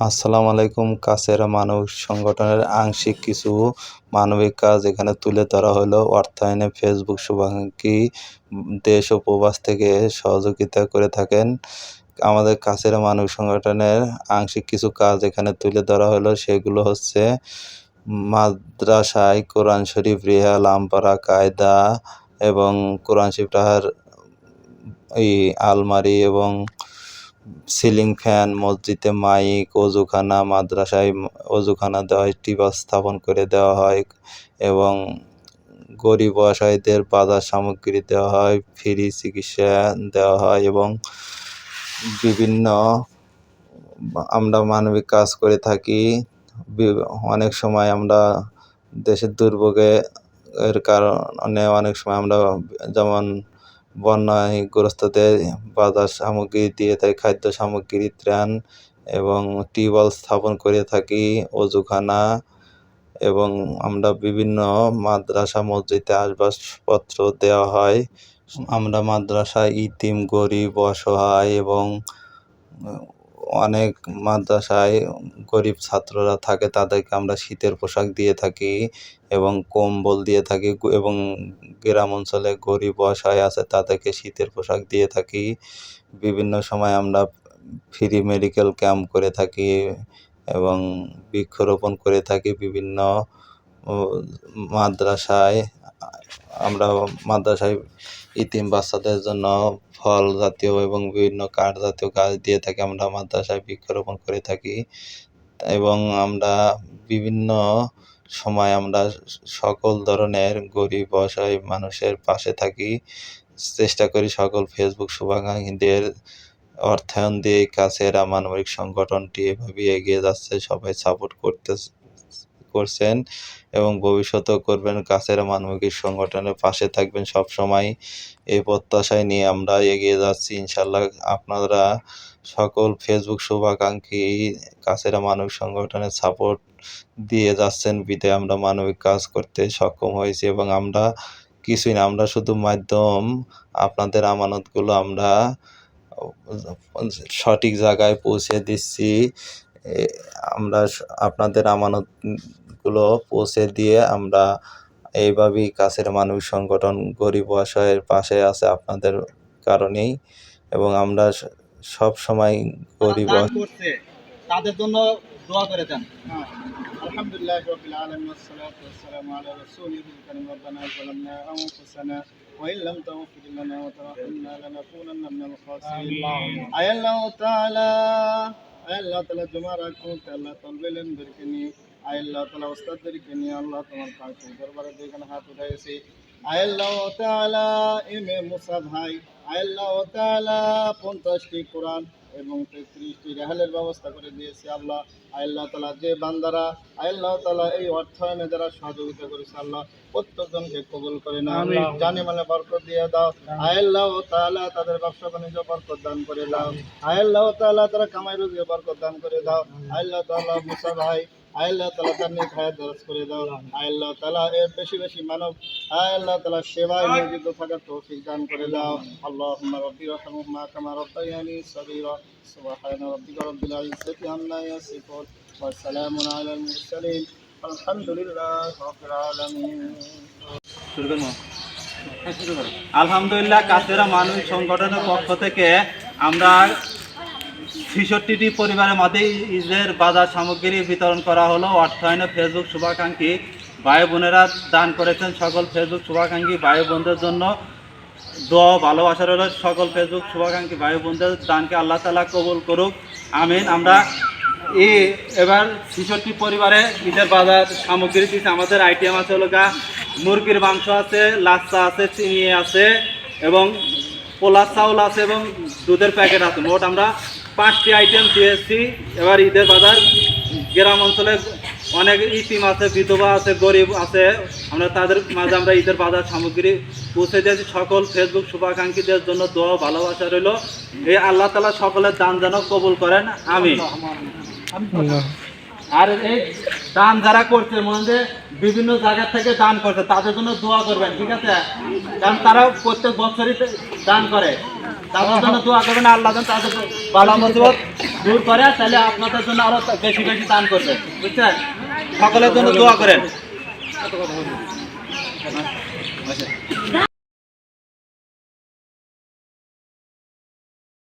আসসালামু আলাইকুম। কাছের মানব সংগঠনের আংশিক কিছু মানবিক কাজ এখানে তুলে ধরা হলো। অর্থায়নে ফেসবুক শুভাকাঙ্ক্ষী দেশ ও প্রবাস থেকে সহযোগিতা করে থাকেন। আমাদের কাছের মানব সংগঠনের আংশিক কিছু কাজ এখানে তুলে ধরা হলো। সেগুলো হচ্ছে মাদ্রাসায় কোরআন শরীফ রিহাল আমপারা কায়দা এবং কোরআন শরীফ তাহার এই আলমারি এবং সিলিং ফ্যান, মসজিদে মাইক, অজুখানা, মাদ্রাসায় অজুখানা দেওয়া হয় টিবাস স্থাপন করে দেওয়া হয় এবং গরিব অসহায়দের বাজার সামগ্রী দেওয়া হয়, ফ্রি চিকিৎসা দেওয়া হয় এবং বিভিন্ন আমরা মানবিক কাজ করে থাকি। অনেক সময় আমরা দেশের দুর্ভোগে এর কারণে অনেক সময় আমরা যেমন বন্যাগ্রস্তদের বাজার সামগ্রী দিয়ে থাকি খাদ্য সামগ্রী, ত্রাণ এবং টিউবওয়েল স্থাপন করে থাকি, অজুখানা এবং আমরা বিভিন্ন মাদ্রাসা মসজিদে আসবাসপত্র দেওয়া হয়। আমরা মাদ্রাসায় ইতিম, গরিব, অসহায় এবং অনেক মাদ্রাসায় গরিব ছাত্ররা থাকে, তাদেরকে আমরা শীতের পোশাক দিয়ে থাকি এবং কম্বল দিয়ে থাকি এবং গ্রাম অঞ্চলে গরিব অসহায় আছে, তাদেরকে শীতের পোশাক দিয়ে থাকি। বিভিন্ন সময় আমরা ফ্রি মেডিকেল ক্যাম্প করে থাকি এবং বৃক্ষরোপণ করে থাকি বিভিন্ন মাদ্রাসায়। আমরা মাদ্রাসায় ইতিম বাচ্চাদের জন্য ফল জাতীয় এবং বিভিন্ন কাঠ জাতীয় গাছ দিয়ে থাকি আমরা মাদ্রাসায় বৃক্ষরোপণ করে থাকি। এবং আমরা বিভিন্ন সময় আমরা সকল ধরনের গরিব, অসহায় মানুষের পাশে থাকি। চেষ্টা করি সকল ফেসবুক শুভাকাঙ্ক্ষীদের অর্থায়ন দিয়ে কাছের মানবিক সংগঠনটি এভাবে এগিয়ে যাচ্ছে, সবাই সাপোর্ট করতে করছেন এবং ভবিষ্যতেও করবেন। কাছের মানবিক সংগঠনের পাশে থাকবেন সব সময় এই প্রত্যাশায় নিয়ে আমরা এগিয়ে যাচ্ছি ইনশাল্লাহ আপনারা সকল ফেসবুক শুভাকাঙ্ক্ষী কাছের মানবিক সংগঠনের সাপোর্ট দিয়ে যাচ্ছেন। বিদে আমরা মানবিক কাজ করতে সক্ষম হয়েছি এবং আমরা কিছুই না, আমরা শুধু মাধ্যম। আপনাদের আমানতগুলো আমরা সঠিক জায়গায় পৌঁছে দিচ্ছি। আমরা স- আপনাদের আমানতগুলো পৌঁছে দিয়ে আমরা এইভাবেই কাছের মানবিক সংগঠন গরিব অসহায়ের পাশে আছে আপনাদের কারণেই এবং আমরা স- সব সময় গরিব দান অস- করছে তাদের জন্য দোয়া করে দেন الحمد لله رب العالمين والصلاة والسلام على رسوله الكريم ربنا ظلمنا أنفسنا وإن لم تغفر لنا وترحمنا لنكونن من الخاسرين আয় আল্লাহ তাআলা আয় আল্লাহ তালা জমা রাখুন আল্লাহ তলবেলেনদেরকে নিয়ে আয় আল্লাহ তালা ওস্তাদদেরকে নিয়ে আল্লাহ তোমার পাশে দরবারে যেখানে হাত উঠাইছি। আয় আল্লাহ তাআলা এম এ মুসা ভাই আয় আল্লাহ তাআলা পঞ্চাশটি কোরআন এবং তেত্রিশটি রেহালের ব্যবস্থা করে দিয়েছে আল্লাহ। আল্লাহ তালা যে বান্দারা আল্লাহ তালা এই অর্থায়নে যারা সহযোগিতা করেছে আল্লাহ প্রত্যেকজনকে কবুল করে না জানে মানে বরকত দিয়ে দাও। আল্লাহ তালা তাদের ব্যবসা বাণিজ্য বরকত দান করে দাও। আল্লাহ তালা তারা কামাই রুজিয়ে বরকত দান করে দাও। আল্লাহ তালা মুসা ভাই আল্লাহ তালা তার নিয়ে খায়া দরজ করে দাও আল্লাহ তালা এর বেশি বেশি মানব, আল্লাহ তালা সেবায় নিয়োজিত থাকার তৌফিক দান করে দাও। আল্লাহ রব্বি রহমা কামা রব্বাইয়ানি সবির সুবহান রব্বিকা রব্বিল ইজ্জতি আম্মা ইয়াসিফুন। ওয়া সালামুন আলাল মুরসালিন। আলহামদুলিল্লাহ রাব্বিল আলামিন। আলহামদুলিল্লাহ মানুষ সংগঠনের পক্ষ থেকে আমরা ছেষট্টিটি পরিবারের মধ্যে ঈদের বাজার সামগ্রী বিতরণ করা হলো। অর্থায়নে ফেসবুক শুভাকাঙ্ক্ষী ভাই বোনেরা দান করেছেন। সকল ফেসবুক শুভাকাঙ্ক্ষী ভাই বোনদের জন্য দোয়া ভালোবাসা রইল। সকল ফেসবুক শুভাকাঙ্ক্ষী ভাই বোনদের দানকে আল্লাহ তালা কবুল করুক। আমিন। আমরা এই এবার ছেষট্টি পরিবারে ঈদের বাজার সামগ্রী দিচ্ছে আমাদের আইটেম আছে হলো গা, মুরগির মাংস আছে, লাচ্চা আছে চিনি আছে এবং পোলার চাউল আছে এবং দুধের প্যাকেট আছে। মোট আমরা পাঁচটি আইটেম দিয়েছি। এবার ঈদের বাজার, গ্রাম অঞ্চলে অনেক ইতিম আছে, বিধবা আছে, গরিব আছে। আমরা তাদের মাঝে আমরা ঈদের বাজার সামগ্রী পৌঁছে দিয়েছি। সকল ফেসবুক শুভাকাঙ্ক্ষীদের জন্য দোয়া, ভালোবাসা রইল। এই আল্লাহ তালা সকলের দান যেন কবুল করেন। আমি আর এই দান যারা করছে, মনে বিভিন্ন জায়গা থেকে দান করছে, তাদের জন্য দোয়া করবেন, ঠিক আছে? কারণ তারা প্রত্যেক বছরই দান করে। তাদের জন্য দোয়া করবেন, আল্লাহ যেন তাদের বালা মুসিবত দূর করে, তাহলে আপনাদের জন্য আরও বেশি বেশি দান করবে, বুঝছেন? সকলের জন্য দোয়া করেন।